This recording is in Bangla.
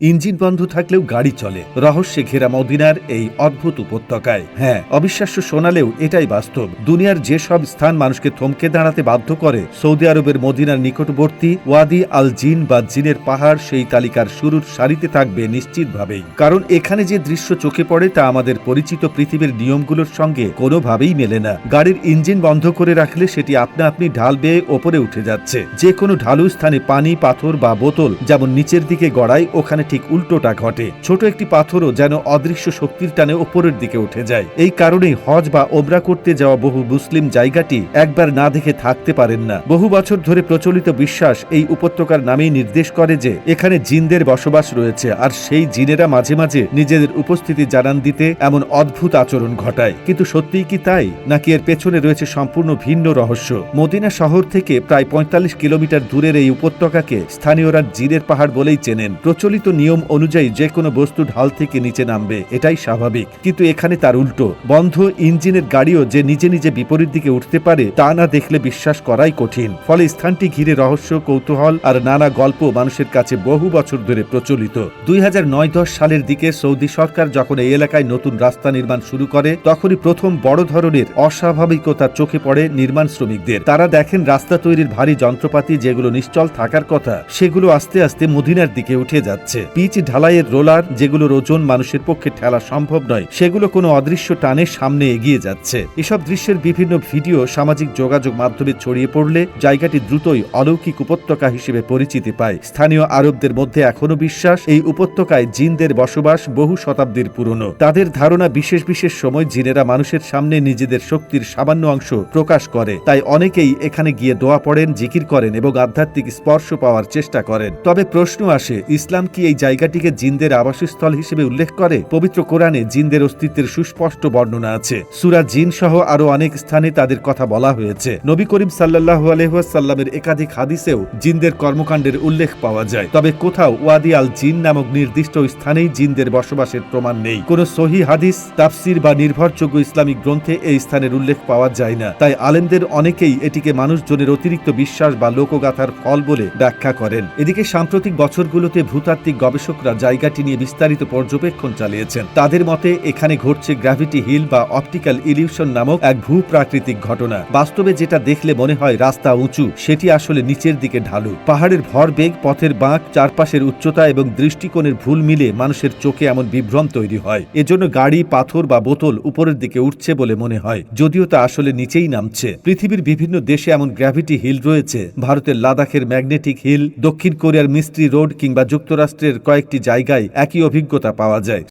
ইঞ্জিন বন্ধ থাকলেও গাড়ি চলে। রহস্যে ঘেরা মদিনার এই অদ্ভুত উপত্যকায়। হ্যাঁ অবিশ্বাস্য শোনালেও এটাই বাস্তব। দুনিয়ার যেসব স্থান মানুষকে থমকে দাঁড়াতে বাধ্য করে, সৌদি আরবের মদিনার নিকটবর্তী ওয়াদি আল জিন বা জিনের পাহাড় সেই তালিকার শুরুর সারিতে থাকবে নিশ্চিতভাবেই। কারণ এখানে যে দৃশ্য চোখে পড়ে তা আমাদের পরিচিত পৃথিবীর নিয়মগুলোর সঙ্গে কোনোভাবেই মেলে না। গাড়ির ইঞ্জিন বন্ধ করে রাখলে সেটি আপনা আপনি ঢাল বেয়ে ওপরে উঠে যাচ্ছে। যে কোনো ঢালু স্থানে পানি, পাথর বা বোতল যেমন নিচের দিকে গড়ায়, ওখানে ঠিক উল্টোটা ঘটে। ছোট একটি পাথরও যেন অদৃশ্য শক্তির টানে ওপরের দিকে উঠে যায়। এই কারণেই হজ বা ওবরা করতে যাওয়া বহু মুসলিম জায়গাটি একবার না দেখে থাকতে পারেন না। বহু বছর ধরে প্রচলিত বিশ্বাস এই উপত্যকার নামেই নির্দেশ করে যে, এখানে জিনদের বসবাস রয়েছে আর সেই জিনেরা মাঝে মাঝে নিজেদের উপস্থিতি জানান দিতে এমন অদ্ভুত আচরণ ঘটায়। কিন্তু সত্যিই কি তাই? নাকি এর পেছনে রয়েছে সম্পূর্ণ ভিন্ন রহস্য? মদিনা শহর থেকে প্রায় পঁয়তাল্লিশ কিলোমিটার দূরের এই উপত্যকাকে স্থানীয়রা জিনের পাহাড় বলেই চেনেন। প্রচলিত নিয়ম অনুযায়ী যে কোনো বস্তু ঢাল থেকে নিচে নামবে, এটাই স্বাভাবিক। কিন্তু এখানে তার উল্টো। বন্ধ ইঞ্জিনের গাড়িও যে নিজে নিজে বিপরীত দিকে উঠতে পারে, তা না দেখলে বিশ্বাস করাই কঠিন। ফলে স্থানটি ঘিরে রহস্য, কৌতূহল আর নানা গল্প মানুষের কাছে বহু বছর ধরে প্রচলিত। দুই হাজার নয় দশ সালের দিকে সৌদি সরকার যখন এই এলাকায় নতুন রাস্তা নির্মাণ শুরু করে, তখনই প্রথম বড় ধরনের অস্বাভাবিকতা চোখে পড়ে নির্মাণ শ্রমিকদের। তারা দেখেন রাস্তা তৈরির ভারী যন্ত্রপাতি যেগুলো নিশ্চল থাকার কথা, সেগুলো আস্তে আস্তে মদিনার দিকে উঠে যাচ্ছে। পিচ ঢালাইয়ের রোলার যেগুলোর ওজন মানুষের পক্ষে ঠেলা সম্ভব নয়, সেগুলো কোনো অদৃশ্য টানে সামনে এগিয়ে যাচ্ছে। এসব দৃশ্যের বিভিন্ন ভিডিও সামাজিক যোগাযোগ মাধ্যমে ছড়িয়ে পড়লে জায়গাটি দ্রুতই অলৌকিক উপত্যকা হিসেবে পরিচিতি পায়। স্থানীয় আরবদের মধ্যে এখনও বিশ্বাস, এই উপত্যকায় জিনদের বসবাস বহু শতাব্দীর পুরনো। তাদের ধারণা বিশেষ বিশেষ সময় জিনেরা মানুষের সামনে নিজেদের শক্তির সামান্য অংশ প্রকাশ করে। তাই অনেকেই এখানে গিয়ে দোয়া পড়েন, জিকির করেন এবং আধ্যাত্মিক স্পর্শ পাওয়ার চেষ্টা করেন। তবে প্রশ্ন আসে, ইসলাম কি এই জায়গাটিকে জিনদের আবাসস্থল হিসেবে উল্লেখ করে। পবিত্র কোরআনে জিনদের অস্তিত্বের সুস্পষ্ট বর্ণনা আছে। সুরা জিন সহ আরও অনেক স্থানে তাদের কথা বলা হয়েছে। নবী করিম সাল্লাহ আলহাসাল্লামের একাধিক হাদিসেও জিনদের কর্মকাণ্ডের উল্লেখ পাওয়া যায়। তবে কোথাও ওয়াদি আল জিন নামক নির্দিষ্ট স্থানেই জিনদের বসবাসের প্রমাণ নেই। কোন সহি হাদিস, তাফসির বা নির্ভরযোগ্য ইসলামিক গ্রন্থে এই স্থানের উল্লেখ পাওয়া যায় না। তাই আলেমদের অনেকেই এটিকে মানুষজনের অতিরিক্ত বিশ্বাস বা লোকগাথার ফল বলে ব্যাখ্যা করেন। এদিকে সাম্প্রতিক বছরগুলোতে ভূতাত্ত্বিক গবেষকরা জায়গাটি নিয়ে বিস্তারিত পর্যবেক্ষণ চালিয়েছেন। তাদের মতে, এখানে ঘটছে গ্র্যাভিটি হিল বা অপটিক্যাল ইলিউশন নামক এক ভূপ্রাকৃতিক ঘটনা। বাস্তবে যেটা দেখলে মনে হয় রাস্তা উঁচু, সেটি আসলে নিচের দিকে ঢালু। পাহাড়ের ভরবেগ পথের বাঁক, চারপাশের উচ্চতা এবং দৃষ্টিকোণের ভুল মিলে মানুষের চোখে এমন বিভ্রম তৈরি হয়। এজন্য গাড়ি, পাথর বা বোতল উপরের দিকে উঠছে বলে মনে হয়, যদিও তা আসলে নিচেই নামছে। পৃথিবীর বিভিন্ন দেশে এমন গ্র্যাভিটি হিল রয়েছে। ভারতের লাদাখের ম্যাগনেটিক হিল, দক্ষিণ কোরিয়ার মিস্ত্রি রোড কিংবা যুক্তরাষ্ট্রের কয়েকটি জায়গায় একই অভিজ্ঞতা পাওয়া যায়।